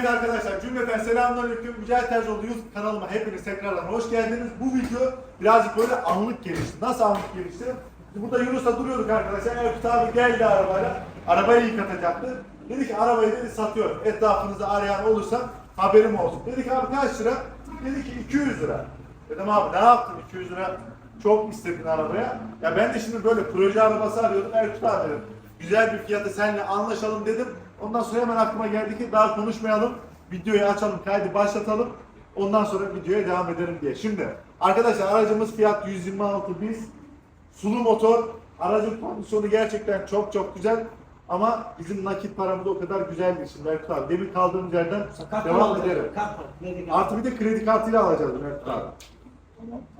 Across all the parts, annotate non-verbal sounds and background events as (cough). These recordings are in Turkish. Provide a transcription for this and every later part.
Evet arkadaşlar cümleten selamünaleyküm. Mücahit Terzoğlu YouTube kanalıma hepiniz tekrardan hoş geldiniz. Bu video birazcık böyle anlık gelişti. Nasıl anlık gelişti? Burada Yunus'ta duruyorduk arkadaşlar. Erkut abi geldi arabayla. Arabayı yıkatacaktı. Dedi ki arabayı dedi satıyorum. Etrafınızda arayan olursa haberim olsun. Dedik abi kaç lira? Dedi ki 200 lira. Dedim abi ne yaptın 200 lira? Çok istedin arabaya. Ya ben de şimdi böyle proje arabası arıyordum. Erkut abi dedim. Güzel bir fiyata seninle anlaşalım dedim. Ondan sonra hemen aklıma geldi ki daha konuşmayalım. Videoyu açalım, kaydı başlatalım. Ondan sonra videoya devam edelim diye. Şimdi arkadaşlar aracımız Fiat 126 biz. Sulu motor. Aracın kondisyonu gerçekten çok çok güzel. Ama bizim nakit paramız o kadar güzel değil şimdi Erkut abi. Demin kaldığımız yerden devam edelim. Artı bir de kredi kartıyla alacağız Erkut abi.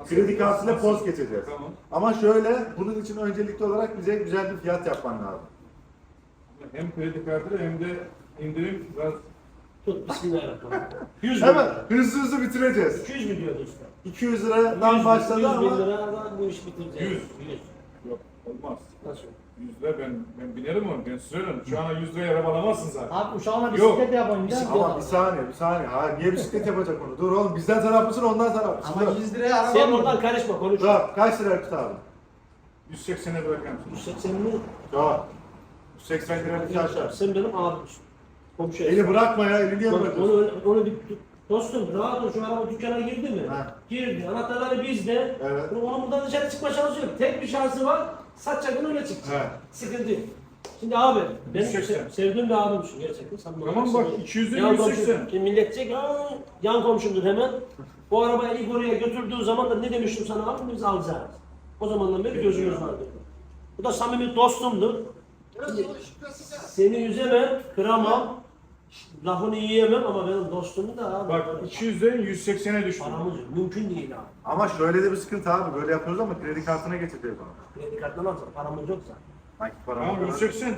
Kredi kartıyla poz geçeceğiz. Ama şöyle bunun için öncelikli olarak bize güzel bir fiyat yapman lazım. Hem kredi kartıyla hem de indirim biraz Tut bismillahirrahmanirrahim. (laughs) 100 bin Hemen lira. hızlı hızlı bitireceğiz. 200 mi diyordu usta? 200 100 liradan bin- başladı 100 bin ama liradan bu işi bitireceğiz. 100. 100. yok olmaz. Nasıl? 100 lira ben ben binerim onu ben sürerim. Şu an 100 liraya araba alamazsın zaten. Abi uşağına Yok. bisiklet yapalım değil mi? ama bir saniye bir saniye. Hayır niye bisiklet yapacak onu? Dur oğlum bizden taraflısın ondan taraflısın. Ama Dur. 100 liraya araba Sen mı? oradan karışma konuş. Dur kaç lira Erkut abi? 180'e bırakırım. 180 mi? Dur. 180 lira bir aşağı. Sen benim abimsin. Komşu Eli bırakma ya elini niye Onu, bırakıyorsun? onu, onu bir dostum rahat ol şu araba dükkana girdi mi? Ha. Girdi. Anahtarları bizde. Evet. Onun buradan dışarı çıkma şansı yok. Tek bir şansı var. Satacak öyle çıkacak. He. Sıkıntı yok. Şimdi abi benim 180. se- sevdiğim bir abimsin gerçekten. Sen Tamam bak, 200'den Yan 180. komşum. Şimdi millet diyecek "Aa, yan komşumdur hemen. Bu arabayı ilk oraya götürdüğü zaman da ne demiştim sana abi biz alacağız. O zamandan beri gözümüz vardı. Bu da samimi dostumdur. Seni yüzemem, kıramam, lafını yiyemem ama benim dostumu da abi. Bak 200'den 180'e düştü. Paramız yok. Mümkün değil abi. Ama şöyle de bir sıkıntı abi. Böyle yapıyoruz ama kredi kartına geçeceğiz onu. Kredi kartından alacak. Paramız yoksa. Nakit Tamam paramız. 180.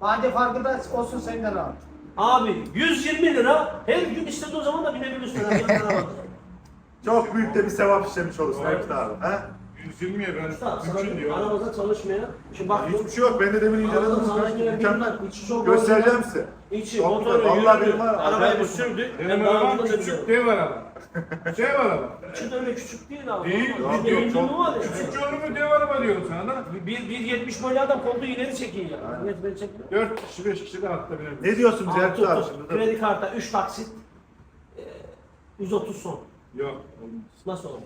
Hadi farkı da olsun senden abi. Abi 120 lira her gün istediğin zaman da binebilirsin. (laughs) Çok büyük de bir sevap işlemiş olursun Evet. Erkut abi. He? 120'ye ben Usta, mümkün sana diyor. Aramızda çalışmaya. Şimdi bak Hiçbir şey yok. Ben de demin inceledim. Arabada çalışmaya Mükemmel. bir- içi çok Göstereceğim size. İçi, Çok motoru, güzel. Vallahi yürüdü, benim var. arabayı Acayip bir sürdü. Benim Ben daha arabam önce de küçük biliyorum. dev araba. Şey var araba. İçi de öyle küçük değil abi. Değil, Bir yok, de yok, bir çok var ya. Küçük mu dev araba diyorum sana da. Bir, bir 70 boylu adam koltuğu ileri çekiyor ya. Evet ben çekiyorum. 4 kişi 5 kişi de hatta binebilir. Ne diyorsunuz Aa, Erkut tut, abi tut. şimdi? Dur. Kredi kartı 3 taksit. e, 130 son. Yok. Nasıl olur?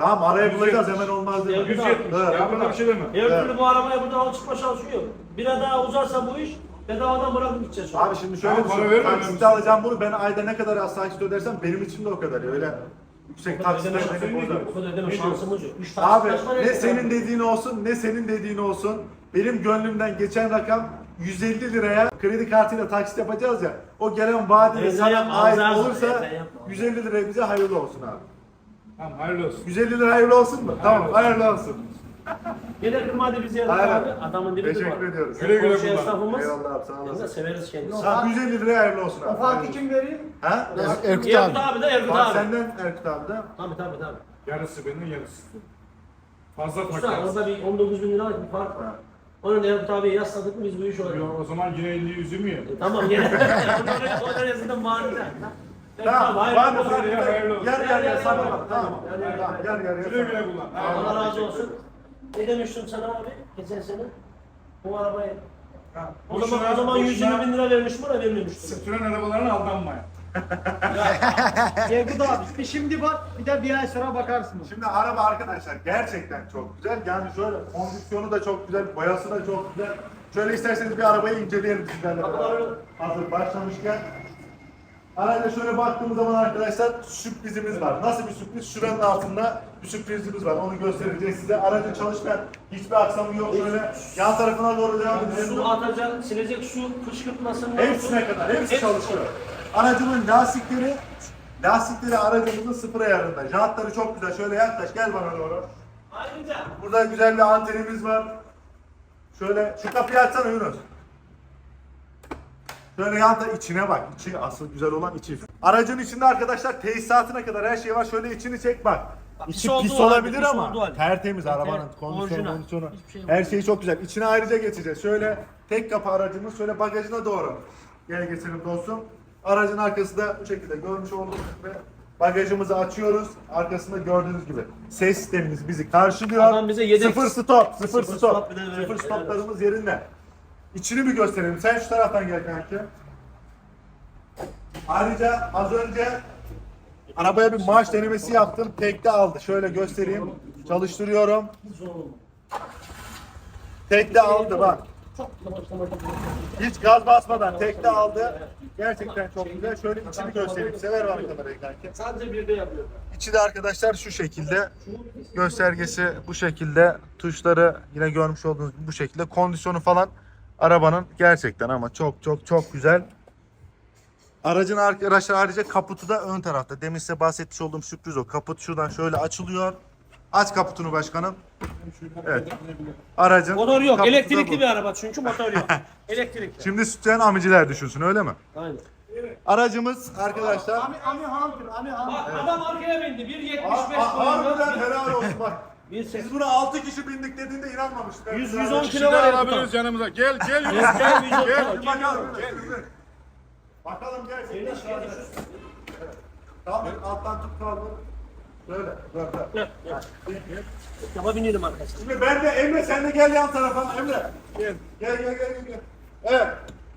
Tamam araya bulacağız hemen olmaz mi? 170. Evet. Ya bana bir şey deme. Her türlü bu arabaya buradan al çıkma şansı yok. Bir daha uzarsa bu iş bedavadan bırakıp gideceğiz. Abi şimdi şöyle Tamam, para düşün. vermiyor Taksitle musun? alacağım bunu. Ben ayda ne kadar az taksit ödersem benim için de o kadar. ya. Öyle yüksek taksitler ödeme beni bozar. O kadar ödeme şansımız yok. 3 taksit Abi ne yapıyor senin dediğin olsun ne senin dediğin olsun. Benim gönlümden geçen rakam 150 liraya kredi kartıyla taksit yapacağız ya. O gelen vadeli Evet, sana yapma, ait olursa evet, yapma. 150 liraya bize hayırlı olsun abi. Tamam hayırlı olsun. 150 lira hayırlı olsun mu? Tamam hayırlı olsun. Gene kırma hadi bizi yerine Aynen. abi. Adamın dibi Teşekkür durma. ediyoruz. Güle güle Komşu kullan. esnafımız. Eyvallah abi sağ Biz de olasın. severiz kendisini. Tamam 150 liraya hayırlı olsun abi. farkı kim veriyor? Ha? Erkut Erkut abi de Erkut abi. senden Erkut abi de. Tabii tabii tabii. Yarısı benim yarısı. Fazla Usta takarız. orada bir 19 bin liralık bir fark var. Onun Erkut abiye yasladık mı biz bu iş olur. Yo, O zaman yine 50 yüzüm ya. E, tamam yine. (laughs) Onun onun yazıdan bağırdı. Tamam, var mı farkı? olsun. Yarı yarıya sabah bak. Tamam. Tamam, Yarı yarıya Güle güle sabah. kullan. Allah razı olsun. Ne demiştim sana abi geçen sene? Bu arabayı. Ha, O zaman, o zaman 120 boşuna bin lira vermiştim ona vermemiştim. Sıktırın arabalarına aldanmayın. Erkut abi bir şimdi bak bir de bir ay sonra bakarsınız. Şimdi araba arkadaşlar gerçekten çok güzel. Yani şöyle kondisyonu da çok güzel, boyası da çok güzel. Şöyle isterseniz bir arabayı inceleyelim sizlerle beraber. Hazır başlamışken. Arayla şöyle baktığımız zaman arkadaşlar sürprizimiz var. Nasıl bir sürpriz? Şuranın altında bir sürprizimiz var. Onu göstereceğiz size. Aracın çalışmayan hiçbir aksamı yok. Şöyle yan tarafına doğru devam edelim. Su atacak, silecek su fışkırtmasın. Hepsine kadar, hepsi Hepsi çalışıyor. Aracımın lastikleri, lastikleri aracımızın sıfır ayarında. Jantları çok güzel. Şöyle yaklaş, gel bana doğru. Ayrıca Burada güzel bir antenimiz var. Şöyle, şu kapıyı açsana Yunus. Şöyle yanda içine bak. İçi asıl güzel olan içi. Aracın içinde arkadaşlar tesisatına kadar her şey var. Şöyle içini çek bak. pis İçi olduğu pis halde, olabilir pis ama tertemiz arabanın kondisyonu, kondisyonu. Şey. Her şeyi çok güzel. İçine ayrıca geçeceğiz. Şöyle tek kapı aracımız şöyle bagajına doğru. Gel geçelim dostum. Aracın arkası da bu şekilde görmüş olduğunuz gibi bagajımızı açıyoruz. Arkasında gördüğünüz gibi ses sistemimiz bizi karşılıyor. Adam bize yedek- Sıfır stop, sıfır, Sıfır stop. stop Sıfır stoplarımız yerinde. İçini bir gösterelim. Sen şu taraftan gel kanki. Ayrıca az önce arabaya bir marş denemesi yaptım. Tekte aldı. Şöyle göstereyim. Çalıştırıyorum. Tekte aldı bak. Hiç gaz basmadan tekte aldı. Gerçekten çok güzel. Şöyle içini göstereyim. Sever var kamerayı kanki. Sadece bir de yapıyor. İçi de arkadaşlar şu şekilde. Göstergesi bu şekilde. Tuşları yine görmüş olduğunuz gibi bu şekilde. Kondisyonu falan arabanın gerçekten ama çok çok çok güzel. Aracın arkadaşlar ayrıca kaputu da ön tarafta. Demin size bahsetmiş olduğum sürpriz o. Kaput şuradan şöyle açılıyor. Aç kaputunu başkanım. Evet. Aracın Motor yok. kaputu da Elektrikli bu. bir araba çünkü motor yok. (laughs) Elektrikli. Şimdi sütyen amiciler düşünsün öyle mi? Aynen. Aracımız arkadaşlar Ami, Ami Hunter, Ami Hunter. Bak adam arkaya bindi. 1.75 Harbiden boyunda. helal olsun bak. Ses. Biz buna 6 kişi bindik dediğinde inanmamıştık. 100 Yani 110 Kişi kilo var ya. alabiliriz yanımıza. Gel gel Gel, gel. gel, Gel. Bakalım. Gel. Bakalım gerçekten. Evet. Tamam alttan tut kaldı. Böyle. Böyle. Yaba binelim arkadaşlar. Şimdi ben de Emre sen de gel yan tarafa. Emre. Gel. Gel gel gel. gel. Evet.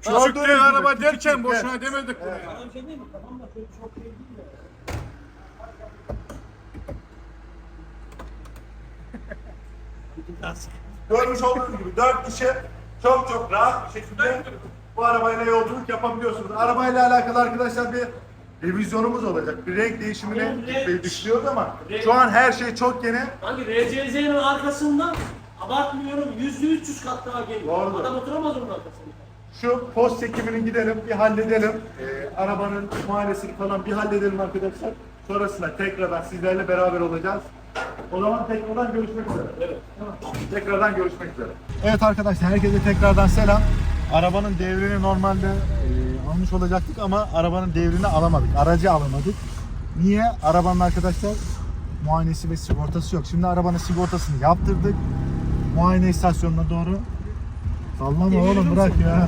De gibi araba derken boşuna demedik buraya. Adam şey değil mi? Tamam da çok şey değil Görmüş olduğunuz gibi 4 kişi çok çok rahat bir şekilde bu arabayla yolculuk yapabiliyorsunuz. Arabayla alakalı arkadaşlar bir revizyonumuz olacak. Bir renk değişimine gitmeyi düşünüyoruz ama şu an her şey çok yeni. Hangi RCZ'nin arkasından abartmıyorum yüzde 300 kat daha geliyor. Doğrudur. Adam oturamaz onun arkasında. Şu post çekimini gidelim bir halledelim. Ee, arabanın muayenesini falan bir halledelim arkadaşlar. Sonrasında tekrardan sizlerle beraber olacağız. O zaman tekrardan görüşmek üzere. Evet. Tekrardan görüşmek üzere. Evet arkadaşlar herkese tekrardan selam. Arabanın devrini normalde e, almış olacaktık ama arabanın devrini alamadık. Aracı alamadık. Niye? Arabanın arkadaşlar muayenesi ve sigortası yok. Şimdi arabanın sigortasını yaptırdık. Muayene istasyonuna doğru. Sallama oğlum bırak ya.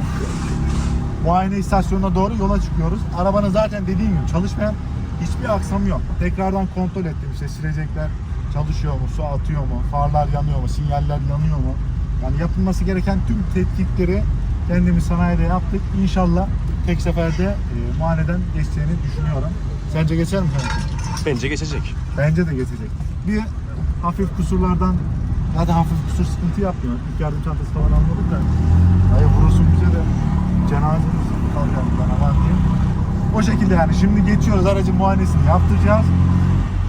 Muayene istasyonuna doğru yola çıkıyoruz. Arabanın zaten dediğim gibi çalışmayan hiçbir aksamı yok. Tekrardan kontrol ettim işte silecekler çalışıyor mu, su atıyor mu, farlar yanıyor mu, sinyaller yanıyor mu? Yani yapılması gereken tüm tetkikleri kendimiz sanayide yaptık. İnşallah tek seferde e, muayeneden geçeceğini düşünüyorum. Sence geçer mi kanka? Bence geçecek. Bence de geçecek. Bir hafif kusurlardan da hafif kusur sıkıntı yapmıyor. İlk yardım çantası falan almadık da. Hayır vurursun bize de cenaze kalacağım ben aman diyeyim. O şekilde yani şimdi geçiyoruz aracın muayenesini yaptıracağız.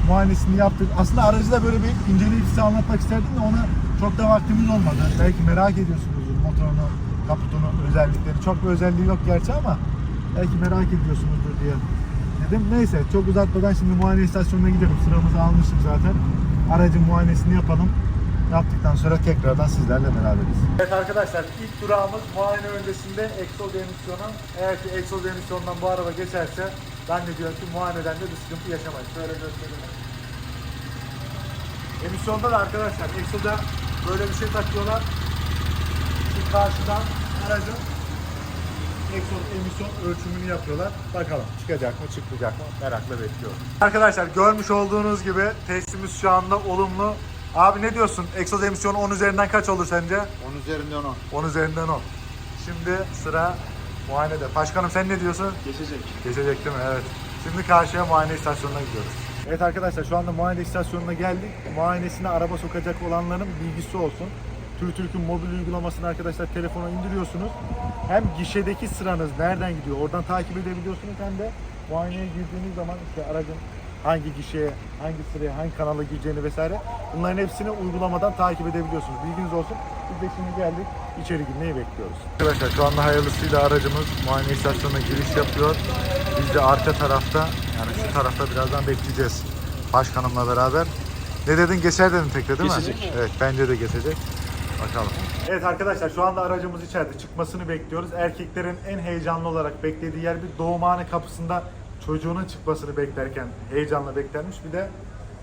Muayenesini yaptık. Aslında aracı da böyle bir inceleyip size anlatmak isterdim de ona çok da vaktimiz olmadı. Belki merak ediyorsunuzdur motorunu, kaputunu, özellikleri. Çok bir özelliği yok gerçi ama belki merak ediyorsunuzdur diye dedim. Neyse çok uzatmadan şimdi muayene istasyonuna gidelim. Sıramızı almıştık zaten. Aracın muayenesini yapalım. Yaptıktan sonra tekrardan sizlerle beraberiz. Evet arkadaşlar ilk durağımız muayene öncesinde egzoz emisyonu. Eğer ki egzoz emisyonundan bu araba geçerse zannediyorum ki muayeneden de bir sıkıntı yaşamayız. Şöyle göstereyim. Emisyonda da arkadaşlar egzoza böyle bir şey takıyorlar. Şu karşıdan aracın egzoz emisyon ölçümünü yapıyorlar. Bakalım çıkacak mı çıkmayacak mı merakla bekliyorum. Arkadaşlar görmüş olduğunuz gibi testimiz şu anda olumlu. Abi ne diyorsun? Egzoz emisyonu 10 üzerinden kaç olur sence? 10 üzerinden 10. 10 üzerinden 10. Şimdi sıra muayenede. Başkanım sen ne diyorsun? Geçecek. Geçecek değil mi? Evet. Şimdi karşıya muayene istasyonuna gidiyoruz. Evet arkadaşlar şu anda muayene istasyonuna geldik. Muayenesine araba sokacak olanların bilgisi olsun. TÜRTÜRK'ün mobil uygulamasını arkadaşlar telefona indiriyorsunuz. Hem gişedeki sıranız nereden gidiyor oradan takip edebiliyorsunuz hem de muayeneye girdiğiniz zaman işte aracın hangi gişeye, hangi sıraya, hangi kanala gireceğini vesaire bunların hepsini uygulamadan takip edebiliyorsunuz. Bilginiz olsun. Biz de şimdi geldik. içeri girmeyi bekliyoruz. Arkadaşlar şu anda hayırlısıyla aracımız muayene istasyonuna giriş yapıyor. Biz de arka tarafta yani şu tarafta birazdan bekleyeceğiz. Başkanımla beraber. Ne dedin? Geçer dedin tekrar değil mi? Geçecek. Evet bence de geçecek. Bakalım. Evet arkadaşlar şu anda aracımız içeride çıkmasını bekliyoruz. Erkeklerin en heyecanlı olarak beklediği yer bir doğumhane kapısında çocuğunun çıkmasını beklerken heyecanla beklenmiş. Bir de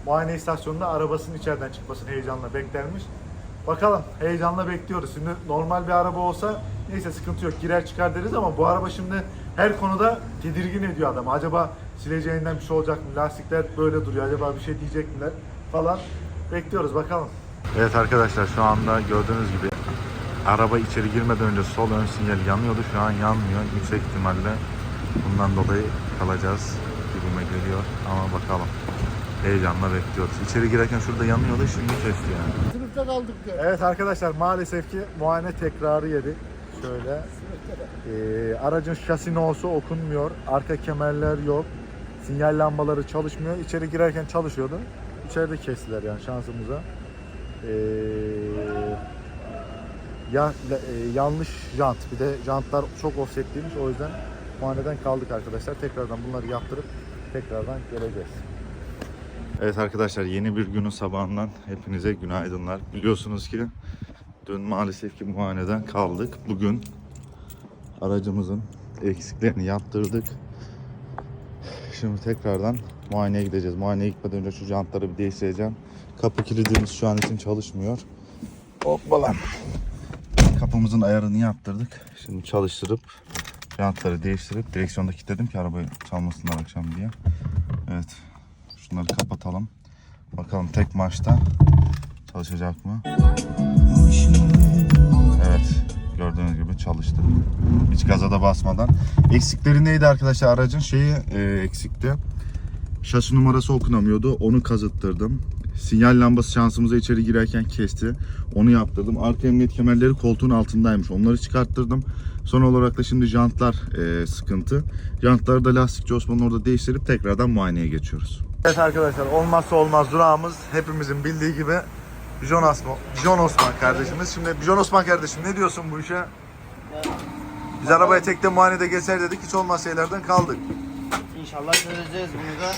muayene istasyonunda arabasının içeriden çıkmasını heyecanla beklenmiş. Bakalım heyecanla bekliyoruz. Şimdi normal bir araba olsa neyse sıkıntı yok girer çıkar deriz ama bu araba şimdi her konuda tedirgin ediyor adam. Acaba sileceğinden bir şey olacak mı? Lastikler böyle duruyor. Acaba bir şey diyecek miler falan. Bekliyoruz bakalım. Evet arkadaşlar şu anda gördüğünüz gibi araba içeri girmeden önce sol ön sinyal yanıyordu. Şu an yanmıyor. Yüksek ihtimalle bundan dolayı kalacağız gibime geliyor. Ama bakalım. Heyecanla bekliyoruz. İçeri girerken şurada yanıyordu. Şimdi kesti yani. Sınıfta kaldık ya. Evet arkadaşlar maalesef ki muayene tekrarı yedik. Şöyle. Ee, aracın şasi nosu okunmuyor. Arka kemerler yok. Sinyal lambaları çalışmıyor. İçeri girerken çalışıyordu. İçeride kestiler yani şansımıza. Ee, ya, e, yanlış jant. Bir de jantlar çok offsetliymiş. O yüzden muayeneden kaldık arkadaşlar. Tekrardan bunları yaptırıp tekrardan geleceğiz. Evet arkadaşlar yeni bir günün sabahından hepinize günaydınlar. Biliyorsunuz ki dün maalesef ki muayeneden kaldık. Bugün aracımızın eksiklerini yaptırdık. Şimdi tekrardan muayeneye gideceğiz. Muayeneye gitmeden önce şu jantları bir değiştireceğim. Kapı kilidimiz şu an için çalışmıyor. Hoppala. Kapımızın ayarını yaptırdık. Şimdi çalıştırıp jantları değiştirip direksiyonda kilitledim ki arabayı çalmasınlar akşam diye. Evet. Şunları kapatalım. Bakalım tek marşta çalışacak mı? Evet. Gördüğünüz gibi çalıştı. Hiç gaza da basmadan. Eksikleri neydi arkadaşlar? Aracın şeyi e, eksikti. Şasi numarası okunamıyordu. Onu kazıttırdım. Sinyal lambası şansımıza içeri girerken kesti. Onu yaptırdım. Arka emniyet kemerleri koltuğun altındaymış. Onları çıkarttırdım. Son olarak da şimdi jantlar e, sıkıntı. Jantları da lastikçi Osman'ın orada değiştirip tekrardan muayeneye geçiyoruz. Evet arkadaşlar olmazsa olmaz durağımız hepimizin bildiği gibi Bijon Osman, Bijon Osman kardeşimiz. Şimdi Bijon Osman kardeşim ne diyorsun bu işe? Biz arabaya tekte muayenede geçer dedik hiç olmaz şeylerden kaldık. İnşallah çözeceğiz bunu da.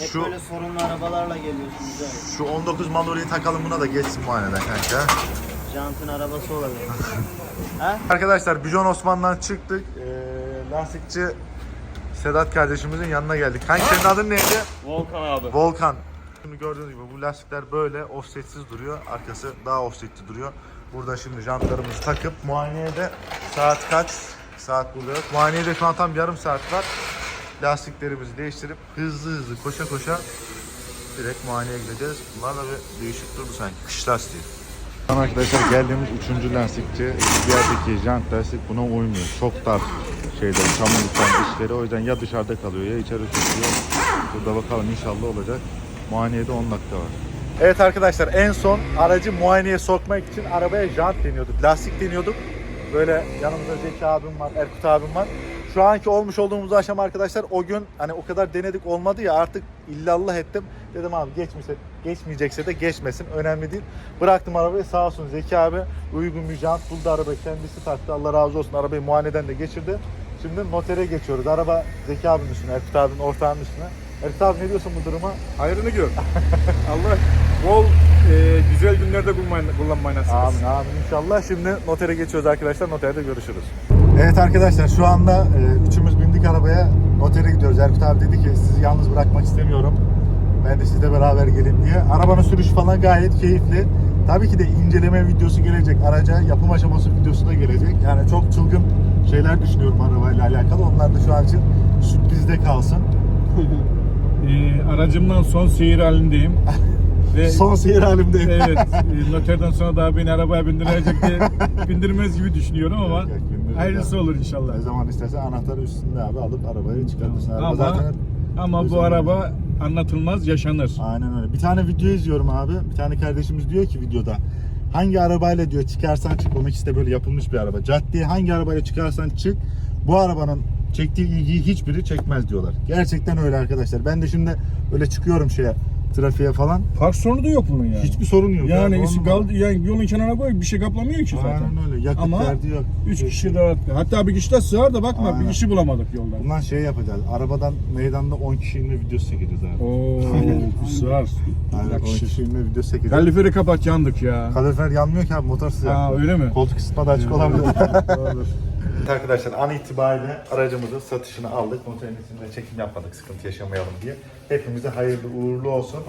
Hep Şu- böyle sorunlu arabalarla geliyorsunuz abi. Şu 19 Maluri'yi takalım buna da geçsin muayeneden kanka. Jantın arabası olabilir. (laughs) ha? Arkadaşlar Bijon Osman'dan çıktık. Ee, lastikçi Sedat kardeşimizin yanına geldik. Kanka senin adın neydi? Volkan abi. Volkan. Şimdi gördüğünüz gibi bu lastikler böyle offsetsiz duruyor. Arkası daha offsetli duruyor. Burada şimdi jantlarımızı takıp muayeneye de saat kaç? Saat burada yok. Muayeneye de şu an tam yarım saat var. Lastiklerimizi değiştirip hızlı hızlı koşa koşa direkt muayeneye gideceğiz. Bunlar da bir değişik durdu sanki. Kış lastiği. Arkadaşlar geldiğimiz üçüncü lastikçi yerdeki jant lastik buna uymuyor. Çok dar şeyler, çamurluktan dişleri. O yüzden ya dışarıda kalıyor ya içeri tutuyor. Burada bakalım inşallah olacak. Muayenede 10 dakika var. Evet arkadaşlar en son aracı muayeneye sokmak için arabaya jant deniyorduk. Lastik deniyorduk. Böyle yanımızda Zeki abim var, Erkut abim var. Şu anki olmuş olduğumuz aşama arkadaşlar o gün hani o kadar denedik olmadı ya artık illallah ettim. Dedim abi geçmişse, geçmeyecekse de geçmesin önemli değil. Bıraktım arabayı sağ olsun Zeki abi uygun bir jant buldu arabayı kendisi taktı Allah razı olsun arabayı muayeneden de geçirdi. Şimdi notere geçiyoruz. Araba Zeki abinin üstüne, Erkut abinin ortağının üstüne. Erkut abi ne diyorsun bu duruma? Hayrını gör. (laughs) Allah bol e, güzel günlerde kullanmayı, nasip etsin. Amin amin inşallah. Şimdi notere geçiyoruz arkadaşlar. Noterde görüşürüz. Evet arkadaşlar şu anda e, üçümüz bindik arabaya. Notere gidiyoruz. Erkut abi dedi ki sizi yalnız bırakmak istemiyorum. Ben de sizle beraber geleyim diye. Arabanın sürüşü falan gayet keyifli. Tabii ki de inceleme videosu gelecek. Araca yapım aşaması videosu da gelecek. Yani çok çılgın şeyler düşünüyorum arabayla alakalı. Onlar da şu an için sürprizde kalsın. (laughs) E, aracımdan son seyir halindeyim. (laughs) Ve Son seyir halimde. evet (laughs) e, noterden sonra daha beni arabaya bindirecek diye bindirmez gibi düşünüyorum ama Yok, yok, hayırlısı olur inşallah. Ne zaman istersen anahtarı üstünde abi alıp arabayı çıkartırsın. Araba Ama zaten ama bu araba anlatılmaz yaşanır. Aynen öyle. Bir tane video izliyorum abi. Bir tane kardeşimiz diyor ki videoda hangi arabayla diyor çıkarsan çık. Onun ikisi böyle yapılmış bir araba. Caddeye hangi arabayla çıkarsan çık. Bu arabanın çektiği ilgiyi hiçbiri çekmez diyorlar. Gerçekten öyle arkadaşlar. Ben de şimdi öyle çıkıyorum şeye trafiğe falan. Park sorunu da yok bunun yani. Hiçbir sorun yok. yani, ya. isi- On numara. gal- yani yolun kenarına koy bir şey kaplamıyor ki zaten. Aynen öyle. Yakıt Ama derdi yok. Üç kişi rahat. Hatta bir kişi de sığar da bakma Aynen. bir kişi bulamadık yoldan. Bundan şey yapacağız. Arabadan meydanda 10 kişi inme videosu çekeceğiz abi. Oo, sığar. Aynen 10 Yakışır. kişi inme videosu çekeceğiz. Kaloriferi kapat yandık ya. Kalorifer yanmıyor ki abi motor sıcak. Ha öyle mi? Koltuk ısıtma da açık olabilir. Olur. Evet arkadaşlar an itibariyle aracımızın satışını aldık. Motorun içinde çekim yapmadık sıkıntı yaşamayalım diye. Hepimize hayırlı uğurlu olsun.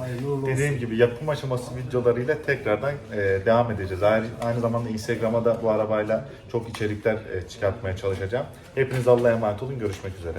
Dediğim gibi yapım aşaması videolarıyla tekrardan e, devam edeceğiz. Aynı, aynı zamanda Instagram'a da bu arabayla çok içerikler e, çıkartmaya çalışacağım. Hepiniz Allah'a emanet olun. Görüşmek üzere.